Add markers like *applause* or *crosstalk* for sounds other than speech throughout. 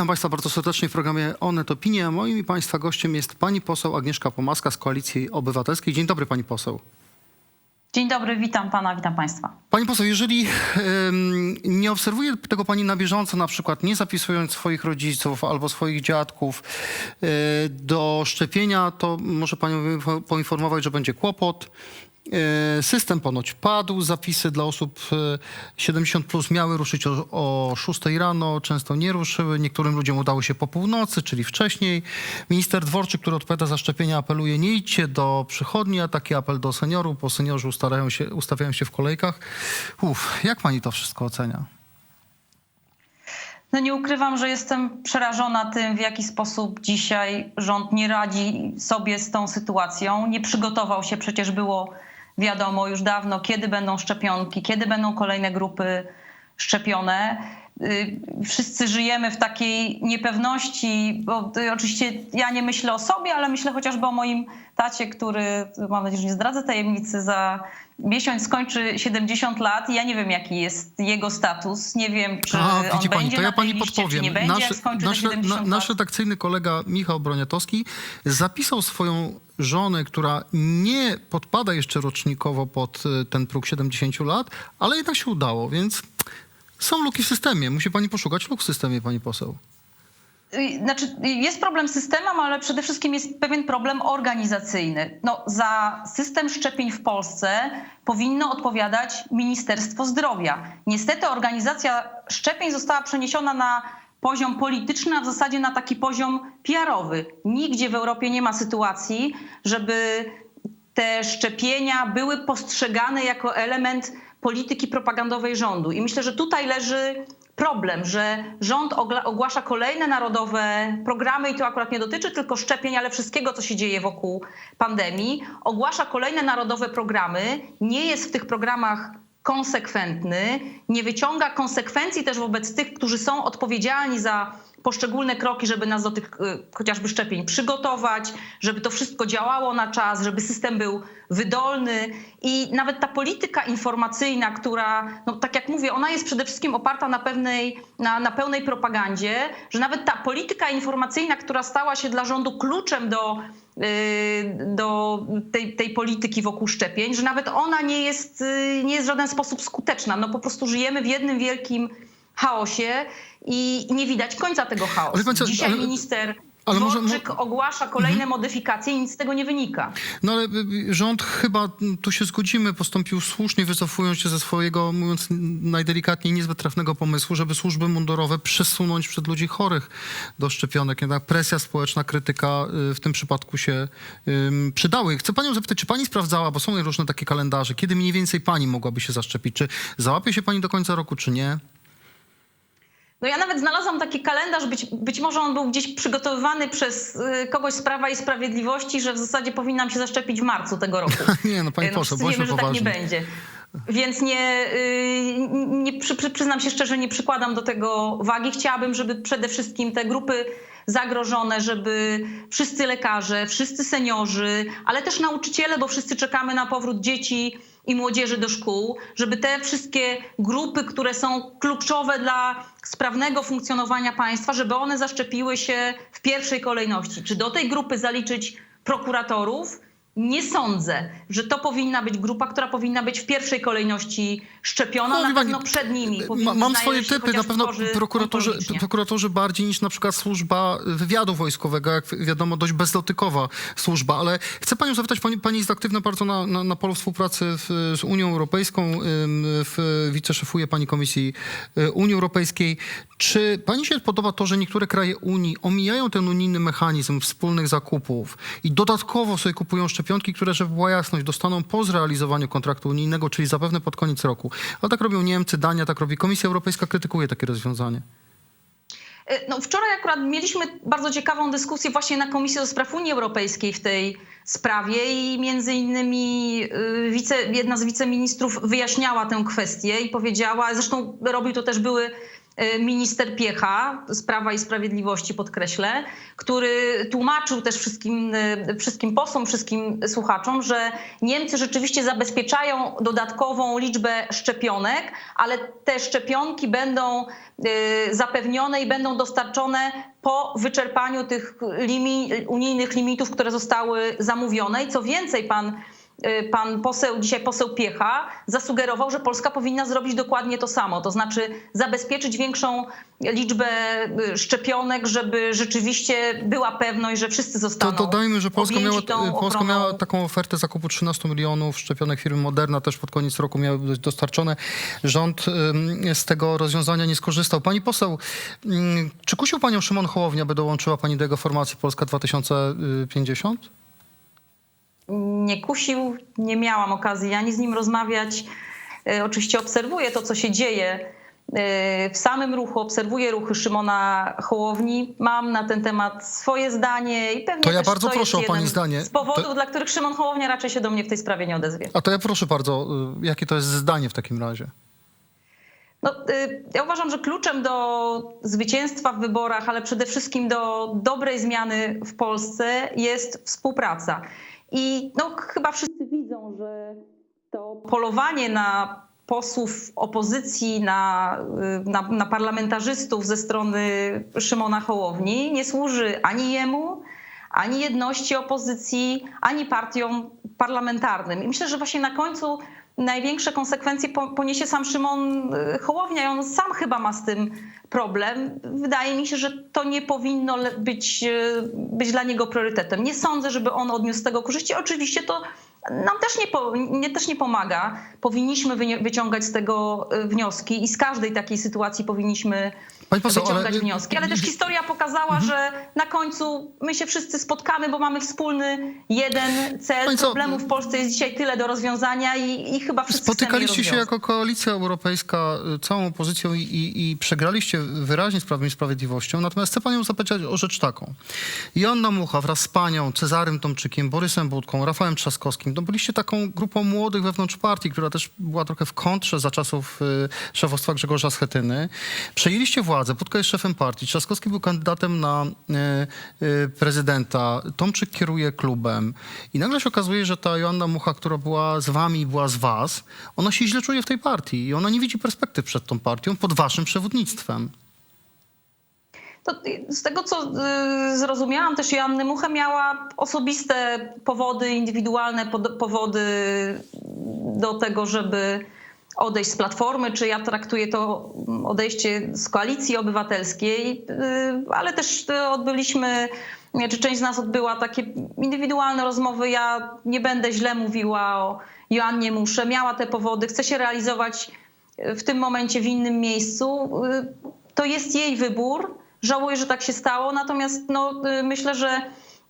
Witam Państwa bardzo serdecznie w programie Onet Opinie. Moim i Państwa gościem jest pani poseł Agnieszka Pomaska z Koalicji Obywatelskiej. Dzień dobry pani poseł. Dzień dobry, witam pana, witam państwa. Pani poseł, jeżeli nie obserwuje tego pani na bieżąco, na przykład nie zapisując swoich rodziców albo swoich dziadków e, do szczepienia, to może panią poinfo- poinformować, że będzie kłopot. E, System ponoć padł, zapisy dla osób e, 70 plus miały ruszyć o, o 6 rano, często nie ruszyły. Niektórym ludziom udało się po północy, czyli wcześniej. Minister Dworczyk, który odpowiada za szczepienia, apeluje nie idźcie do przychodni, a taki apel do seniorów, bo seniorzy ustawiają się, ustawiają się w kolejkach. Uf, jak pani to wszystko ocenia? No nie ukrywam, że jestem przerażona tym, w jaki sposób dzisiaj rząd nie radzi sobie z tą sytuacją. Nie przygotował się, przecież było wiadomo już dawno, kiedy będą szczepionki, kiedy będą kolejne grupy szczepione. Y, Wszyscy żyjemy w takiej niepewności, bo y, oczywiście ja nie myślę o sobie, ale myślę chociażby o moim tacie, który, mam nadzieję, że nie zdradzę tajemnicy, za miesiąc skończy 70 lat i ja nie wiem, jaki jest jego status. Nie wiem, czy A, on widzi pani, będzie to ja na pani liście, podpowiem. czy nie będzie, jak skończy nasz, te 70 nasz redakcyjny kolega Michał Broniatowski zapisał swoją żonę, która nie podpada jeszcze rocznikowo pod y, ten próg 70 lat, ale jednak się udało, więc są luki w systemie. Musi pani poszukać luk w systemie, pani poseł. Y, Znaczy, jest problem z systemem, ale przede wszystkim jest pewien problem organizacyjny. No, za system szczepień w Polsce powinno odpowiadać Ministerstwo Zdrowia. Niestety organizacja szczepień została przeniesiona na poziom polityczny, a w zasadzie na taki poziom PR-owy. Nigdzie w Europie nie ma sytuacji, żeby te szczepienia były postrzegane jako element polityki propagandowej rządu. I myślę, że tutaj leży problem, że rząd ogłasza kolejne narodowe programy i to akurat nie dotyczy tylko szczepień, ale wszystkiego, co się dzieje wokół pandemii. Ogłasza kolejne narodowe programy, nie jest w tych programach konsekwentny, nie wyciąga konsekwencji też wobec tych, którzy są odpowiedzialni za poszczególne kroki, żeby nas do tych y, chociażby szczepień przygotować, żeby to wszystko działało na czas, żeby system był wydolny i nawet ta polityka informacyjna, która, no tak jak mówię, ona jest przede wszystkim oparta na pewnej, na, na pełnej propagandzie, że nawet ta polityka informacyjna, która stała się dla rządu kluczem do y, do tej, tej polityki wokół szczepień, że nawet ona nie jest, y, nie jest w żaden sposób skuteczna. No po prostu żyjemy w jednym wielkim chaosie i nie widać końca tego chaosu. co, Dzisiaj ale- minister ale może- ogłasza kolejne modyfikacje i nic z tego nie wynika. No ale y, y, rząd chyba, tu się zgodzimy, postąpił słusznie, wycofując się ze swojego, mówiąc najdelikatniej, niezbyt trafnego pomysłu, żeby służby mundurowe przesunąć przed ludzi chorych do szczepionek. Jednak presja społeczna, krytyka y, w tym przypadku się ym, przydały. Chcę panią zapytać, czy pani sprawdzała, bo są różne takie kalendarze, kiedy mniej więcej pani mogłaby się zaszczepić? Czy załapie się pani do końca roku, czy nie? No ja nawet znalazłam taki kalendarz, być, być może on był gdzieś przygotowywany przez y, kogoś z Prawa i Sprawiedliwości, że w zasadzie powinnam się zaszczepić w marcu tego roku. *laughs* Nie, no pani No, poseł, bądźmy wiemy, że tak nie poważni. będzie. Więc nie, y, nie przy, przy, przyznam się szczerze, nie przykładam do tego wagi. Chciałabym, żeby przede wszystkim te grupy zagrożone, żeby wszyscy lekarze, wszyscy seniorzy, ale też nauczyciele, bo wszyscy czekamy na powrót dzieci i młodzieży do szkół, żeby te wszystkie grupy, które są kluczowe dla sprawnego funkcjonowania państwa, żeby one zaszczepiły się w pierwszej kolejności. Czy do tej grupy zaliczyć prokuratorów? Nie sądzę, że to powinna być grupa, która powinna być w pierwszej kolejności szczepiona, No, na wie pani, pewno przed nimi. Ma, mam swoje typy, na pewno prokuratorzy, prokuratorzy bardziej niż na przykład służba wywiadu wojskowego, jak wiadomo, dość bezdotykowa służba, ale chcę panią zapytać, pani, pani jest aktywna bardzo na, na, na polu współpracy w, z Unią Europejską, w, wiceszefuje pani Komisji y, Unii Europejskiej. Czy pani się podoba to, że niektóre kraje Unii omijają ten unijny mechanizm wspólnych zakupów i dodatkowo sobie kupują szczepionki, które, żeby była jasność, dostaną po zrealizowaniu kontraktu unijnego, czyli zapewne pod koniec roku. Ale tak robią Niemcy, Dania, tak robi. Komisja Europejska krytykuje takie rozwiązanie. E, No, wczoraj akurat mieliśmy bardzo ciekawą dyskusję właśnie na Komisji do Spraw Unii Europejskiej w tej sprawie i między innymi y, wice, jedna z wiceministrów wyjaśniała tę kwestię i powiedziała, zresztą robił to też były minister Piecha z Prawa i Sprawiedliwości, podkreślę, który tłumaczył też wszystkim, y, wszystkim posłom, wszystkim słuchaczom, że Niemcy rzeczywiście zabezpieczają dodatkową liczbę szczepionek, ale te szczepionki będą y, zapewnione i będą dostarczone po wyczerpaniu tych limi, unijnych limitów, które zostały zamówione. I co więcej, pan y, pan poseł, dzisiaj poseł Piecha, zasugerował, że Polska powinna zrobić dokładnie to samo, to znaczy zabezpieczyć większą liczbę y, szczepionek, żeby rzeczywiście była pewność, że wszyscy To zostaną dodajmy, że Polska miała, Polska miała taką ofertę zakupu 13 milionów szczepionek firmy Moderna, też pod koniec roku miały być dostarczone. Rząd z tego rozwiązania nie skorzystał. Pani poseł, czy kusił panią Szymon Hołownia, by dołączyła pani do jego formacji Polska 2050? Nie kusił, nie miałam okazji ani z nim rozmawiać. E, Oczywiście obserwuję to, co się dzieje e, w samym ruchu, obserwuję ruchy Szymona Hołowni. Mam na ten temat swoje zdanie i pewnie To ja bardzo to proszę o pani zdanie. Z powodów, To- dla których Szymon Hołownia raczej się do mnie w tej sprawie nie odezwie. A to ja proszę bardzo, y, jakie to jest zdanie w takim razie? No, y, ja uważam, że kluczem do zwycięstwa w wyborach, ale przede wszystkim do dobrej zmiany w Polsce jest współpraca. I no, chyba wszyscy widzą, że to polowanie na posłów opozycji, na, na, na parlamentarzystów ze strony Szymona Hołowni nie służy ani jemu, ani jedności opozycji, ani partiom parlamentarnym. I myślę, że właśnie na końcu największe konsekwencje po- poniesie sam Szymon y, Hołownia i on sam chyba ma z tym problem. Wydaje mi się, że to nie powinno być, y, być dla niego priorytetem. Nie sądzę, żeby on odniósł z tego korzyści. Oczywiście to nam też nie, po, nie, też nie pomaga. Powinniśmy wyciągać z tego y, wnioski i z każdej takiej sytuacji powinniśmy poseł, wyciągać ale- wnioski. Ale też historia pokazała, że na końcu my się wszyscy spotkamy, bo mamy wspólny jeden cel. Co- Problemów w Polsce jest dzisiaj tyle do rozwiązania i, i chyba wszyscy Spotykaliście się jako koalicja europejska y, całą opozycją i, i, i przegraliście wyraźnie z Prawem i Sprawiedliwością. Natomiast chcę panią zapytać o rzecz taką. Joanna Mucha wraz z panią, Cezarym Tomczykiem, Borysem Budką, Rafałem Trzaskowskim, to byliście taką grupą młodych wewnątrz partii, która też była trochę w kontrze za czasów y, szefostwa Grzegorza Schetyny. Przejęliście władzę, Budka jest szefem partii, Trzaskowski był kandydatem na y, y, prezydenta, Tomczyk kieruje klubem. I nagle się okazuje, że ta Joanna Mucha, która była z wami była z was, ona się źle czuje w tej partii i ona nie widzi perspektyw przed tą partią pod waszym przewodnictwem. To z tego, co y, zrozumiałam, też Joanny Mucha miała osobiste powody, indywidualne powody do tego, żeby odejść z Platformy, czy ja traktuję to odejście z Koalicji Obywatelskiej, y, ale też y, odbyliśmy, czy część z nas odbyła takie indywidualne rozmowy. Ja nie będę źle mówiła o Joannie Musze. Miała te powody, chce się realizować w tym momencie w innym miejscu. Y, To jest jej wybór. Żałuję, że tak się stało, natomiast no, y, myślę, że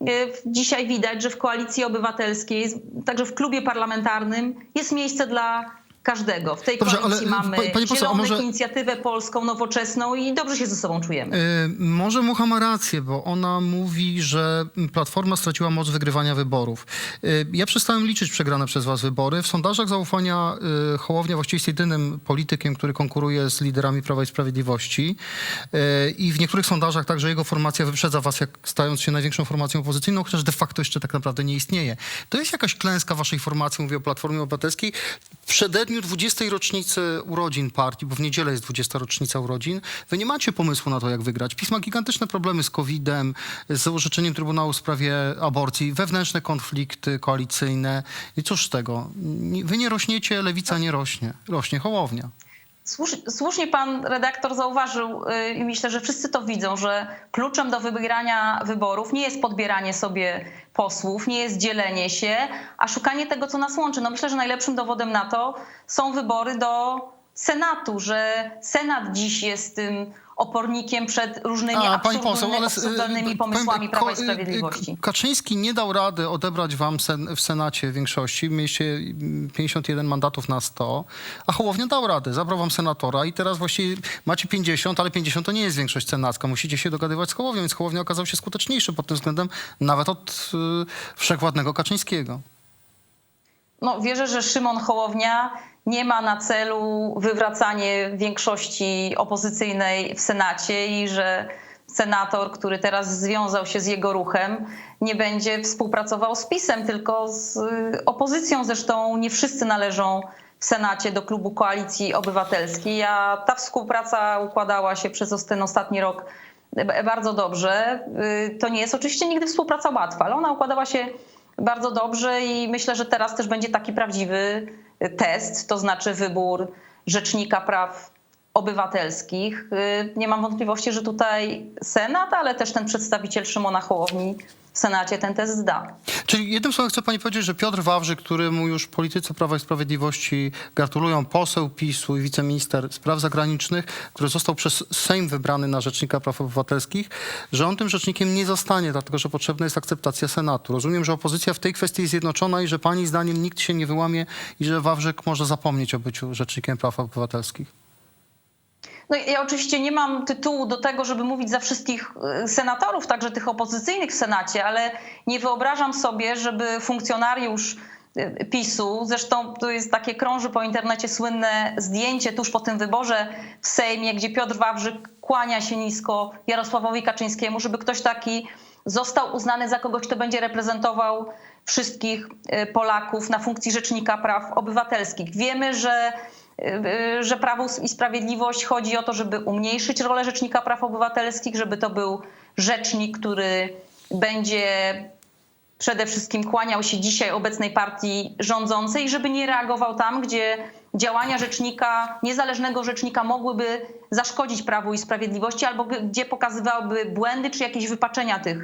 y, dzisiaj widać, że w koalicji obywatelskiej, także w klubie parlamentarnym jest miejsce dla każdego. W tej Dobrze, koalicji ale, mamy pa- pani poseł, Zielonych, może- inicjatywę polską, nowoczesną i dobrze się ze sobą czujemy. Y, może Mucha ma rację, bo ona mówi, że Platforma straciła moc wygrywania wyborów. Y, ja przestałem liczyć przegrane przez was wybory. W sondażach zaufania y, Hołownia właściwie jest jedynym politykiem, który konkuruje z liderami Prawa i Sprawiedliwości. Y, I w niektórych sondażach także jego formacja wyprzedza was, jak stając się największą formacją opozycyjną, chociaż de facto jeszcze tak naprawdę nie istnieje. To jest jakaś klęska waszej formacji, mówię o Platformie Obywatelskiej, w przededniu 20. rocznicy urodzin partii, bo w niedzielę jest 20. rocznica urodzin. Wy nie macie pomysłu na to, jak wygrać. PiS ma gigantyczne problemy z COVID-em, z orzeczeniem Trybunału w sprawie aborcji, wewnętrzne konflikty koalicyjne. I cóż z tego? Wy nie rośniecie, lewica nie rośnie. Rośnie Hołownia. Słusz, słusznie pan redaktor zauważył y, i myślę, że wszyscy to widzą, że kluczem do wygrania wyborów nie jest podbieranie sobie posłów, nie jest dzielenie się, a szukanie tego, co nas łączy. No myślę, że najlepszym dowodem na to są wybory do Senatu, że Senat dziś jest tym opornikiem przed różnymi absurdalnymi, absurdalnymi y, pomysłami powiem, Prawa i y, Sprawiedliwości. Kaczyński nie dał rady odebrać wam sen, w Senacie większości. Mieliście mm, 51 mandatów na 100, a Hołownia dał radę. Zabrał wam senatora i teraz właściwie macie 50, ale 50 to nie jest większość senacka. Musicie się dogadywać z Hołownią, więc Hołownia okazał się skuteczniejszy pod tym względem nawet od y, wszechwładnego Kaczyńskiego. No, wierzę, że Szymon Hołownia nie ma na celu wywracanie większości opozycyjnej w Senacie i że senator, który teraz związał się z jego ruchem, nie będzie współpracował z PiSem, tylko z y, opozycją. Zresztą nie wszyscy należą w Senacie do klubu Koalicji Obywatelskiej, a ta współpraca układała się przez ten ostatni rok b- bardzo dobrze. Y, To nie jest oczywiście nigdy współpraca łatwa, ale ona układała się bardzo dobrze i myślę, że teraz też będzie taki prawdziwy test, to znaczy wybór rzecznika praw obywatelskich. Y, Nie mam wątpliwości, że tutaj Senat, ale też ten przedstawiciel Szymona Hołowni w Senacie ten test zda. Czyli jednym słowem chcę pani powiedzieć, że Piotr Wawrzyk, któremu już politycy Prawa i Sprawiedliwości gratulują, poseł PiSu i wiceminister spraw zagranicznych, który został przez Sejm wybrany na Rzecznika Praw Obywatelskich, że on tym rzecznikiem nie zostanie, dlatego że potrzebna jest akceptacja Senatu. Rozumiem, że opozycja w tej kwestii jest zjednoczona i że pani zdaniem nikt się nie wyłamie i że Wawrzyk może zapomnieć o byciu Rzecznikiem Praw Obywatelskich. No ja oczywiście nie mam tytułu do tego, żeby mówić za wszystkich y, senatorów, także tych opozycyjnych w Senacie, ale nie wyobrażam sobie, żeby funkcjonariusz y, PiSu, zresztą to jest takie krąży po internecie słynne zdjęcie tuż po tym wyborze w Sejmie, gdzie Piotr Wawrzyk kłania się nisko Jarosławowi Kaczyńskiemu, żeby ktoś taki został uznany za kogoś, kto będzie reprezentował wszystkich y, Polaków na funkcji Rzecznika Praw Obywatelskich. Wiemy, że że Prawo i Sprawiedliwość chodzi o to, żeby umniejszyć rolę Rzecznika Praw Obywatelskich, żeby to był rzecznik, który będzie przede wszystkim kłaniał się dzisiaj obecnej partii rządzącej, żeby nie reagował tam, gdzie działania rzecznika, niezależnego rzecznika mogłyby zaszkodzić Prawu i Sprawiedliwości albo gdzie pokazywałyby błędy czy jakieś wypaczenia tych,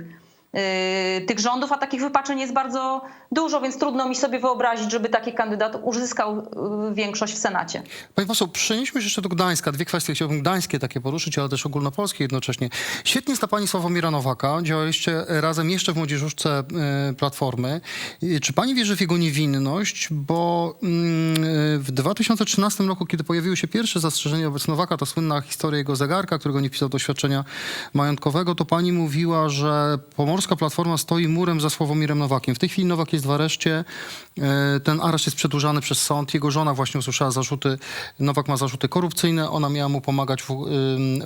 tych rządów, a takich wypaczeń jest bardzo dużo, więc trudno mi sobie wyobrazić, żeby taki kandydat uzyskał yy, większość w Senacie. Pani poseł, przenieśmy się jeszcze do Gdańska. Dwie kwestie chciałbym gdańskie takie poruszyć, ale też ogólnopolskie jednocześnie. Świetnie zna pani Sławomira Nowaka. Działaliście razem jeszcze w młodzieżówce e, Platformy. Czy pani wierzy w jego niewinność? Bo mm, w 2013 roku, kiedy pojawiły się pierwsze zastrzeżenia wobec Nowaka, to słynna historia jego zegarka, którego nie wpisał do świadczenia majątkowego, to pani mówiła, że Pomorska Platforma stoi murem za Sławomirem Nowakiem. W tej chwili Nowak jest w areszcie. E, Ten areszt jest przedłużany przez sąd. Jego żona właśnie usłyszała zarzuty, Nowak ma zarzuty korupcyjne. Ona miała mu pomagać w,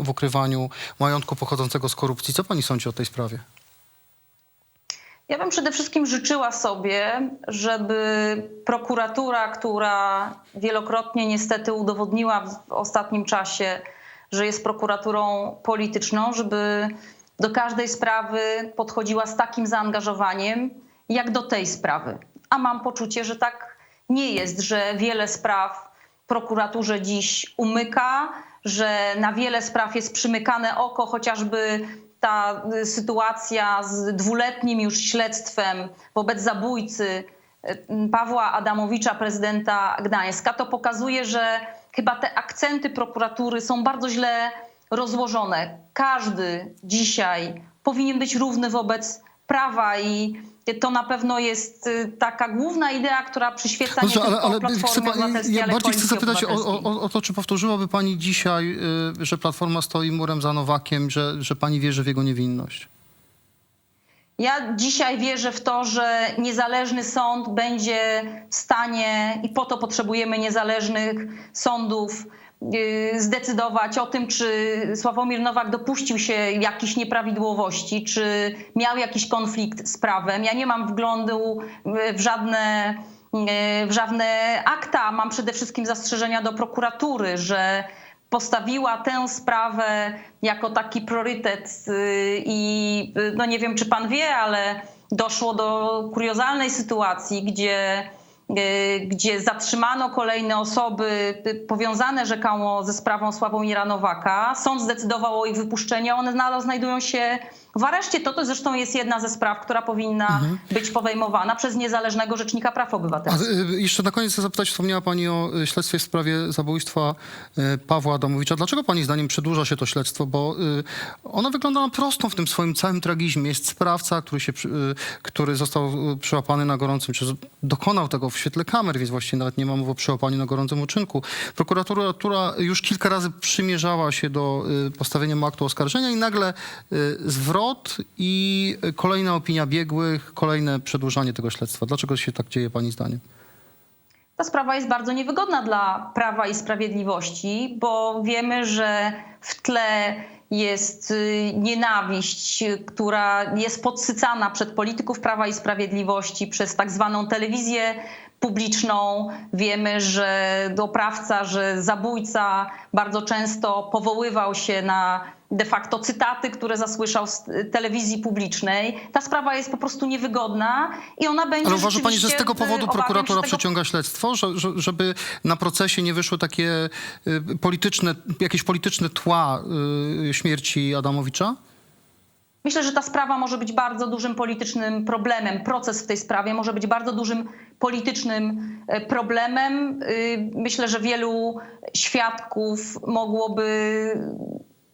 w ukrywaniu majątku pochodzącego z korupcji. Co pani sądzi o tej sprawie? Ja bym przede wszystkim życzyła sobie, żeby prokuratura, która wielokrotnie niestety udowodniła w ostatnim czasie, że jest prokuraturą polityczną, żeby do każdej sprawy podchodziła z takim zaangażowaniem, jak do tej sprawy. A mam poczucie, że tak nie jest, że wiele spraw prokuraturze dziś umyka, że na wiele spraw jest przymykane oko, chociażby ta y, sytuacja z dwuletnim już śledztwem wobec zabójcy y, Pawła Adamowicza, prezydenta Gdańska, to pokazuje, że chyba te akcenty prokuratury są bardzo źle rozłożone. Każdy dzisiaj powinien być równy wobec prawa i to na pewno jest y, taka główna idea, która przyświeca nie Dobrze, tylko ale, ale Platformie chcę, ja bardziej chcę zapytać o, o, o, to, czy powtórzyłaby pani dzisiaj, y, że Platforma stoi murem za Nowakiem, że, że pani wierzy w jego niewinność? Ja dzisiaj wierzę w to, że niezależny sąd będzie w stanie, i po to potrzebujemy niezależnych sądów, zdecydować o tym, czy Sławomir Nowak dopuścił się jakichś nieprawidłowości, czy miał jakiś konflikt z prawem. Ja nie mam wglądu w- żadne, yy, w żadne akta. Mam przede wszystkim zastrzeżenia do prokuratury, że postawiła tę sprawę jako taki priorytet y, i y, no nie wiem, czy pan wie, ale doszło do kuriozalnej sytuacji, gdzie, y, gdzie zatrzymano kolejne osoby y, powiązane rzekomo ze sprawą Sławomira Nowaka. Sąd zdecydował o ich wypuszczeniu, one nadal znajdują się w areszcie. To, to zresztą jest jedna ze spraw, która powinna być podejmowana przez niezależnego rzecznika praw A obywatelskich. y, jeszcze na koniec chcę zapytać, wspomniała pani o y, śledztwie w sprawie zabójstwa y, Pawła Adamowicza. Dlaczego pani zdaniem przedłuża się to śledztwo? Bo y, ono wygląda na prostą w tym swoim całym tragizmie. Jest sprawca, który, się, y, który został y, przyłapany na gorącym, czy dokonał tego w świetle kamer, więc właściwie nawet nie ma mowy o przyłapaniu na gorącym uczynku. Prokuratura, która już kilka razy przymierzała się do y, postawienia mu aktu oskarżenia i nagle y, i kolejna opinia biegłych, kolejne przedłużanie tego śledztwa. Dlaczego się tak dzieje pani zdaniem? ta sprawa jest bardzo niewygodna dla Prawa i Sprawiedliwości, bo wiemy, że w tle jest y, nienawiść, która jest podsycana przed polityków Prawa i Sprawiedliwości przez tak zwaną telewizję publiczną. Wiemy, że oprawca, że zabójca bardzo często powoływał się na de facto cytaty, które zasłyszał z telewizji publicznej. Ta sprawa jest po prostu niewygodna i ona będzie Ale uważa pani, że z tego powodu prokuratura tego przeciąga śledztwo, że, że, żeby na procesie nie wyszły takie y, polityczne, jakieś polityczne tła y, śmierci Adamowicza? Myślę, że ta sprawa może być bardzo dużym politycznym problemem. Proces w tej sprawie może być bardzo dużym politycznym e, problemem. Y, Myślę, że wielu świadków mogłoby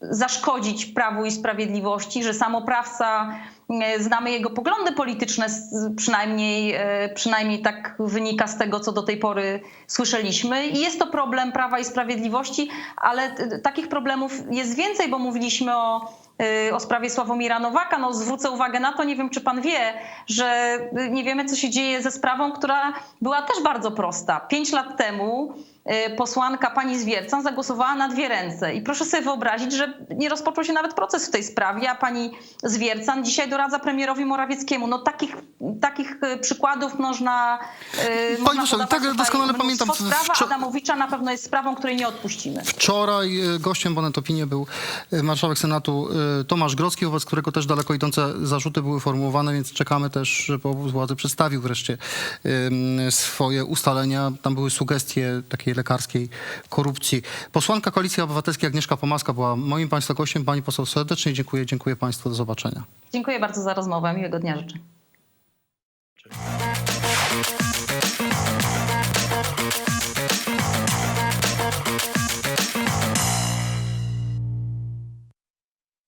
zaszkodzić Prawu i Sprawiedliwości, że sam oprawca, e, znamy jego poglądy polityczne, przynajmniej, e, przynajmniej tak wynika z tego, co do tej pory słyszeliśmy. I jest to problem Prawa i Sprawiedliwości, ale takich problemów jest więcej, bo mówiliśmy o o sprawie Sławomira Nowaka. No, zwrócę uwagę na to, nie wiem czy pan wie, że y, nie wiemy co się dzieje ze sprawą, która była też bardzo prosta. Pięć lat temu y, posłanka pani Zwiercan zagłosowała na dwie ręce i proszę sobie wyobrazić, że nie rozpoczął się nawet proces w tej sprawie, a pani Zwiercan dzisiaj doradza premierowi Morawieckiemu. No takich, takich y, przykładów można, y, można poseł, tak, doskonale pamiętam, Sprawa wczo- Adamowicza na pewno jest sprawą, której nie odpuścimy. Wczoraj y, gościem Bonet Opinie był y, marszałek Senatu y, Tomasz Grodzki, wobec którego też daleko idące zarzuty były formułowane, więc czekamy też, żeby obóz władzy przedstawił wreszcie swoje ustalenia. Tam były sugestie takiej lekarskiej korupcji. Posłanka Koalicji Obywatelskiej Agnieszka Pomaska była moim Państwa gościem. Pani poseł serdecznie dziękuję. Dziękuję Państwu. Do zobaczenia. Dziękuję bardzo za rozmowę. Miłego dnia życzę.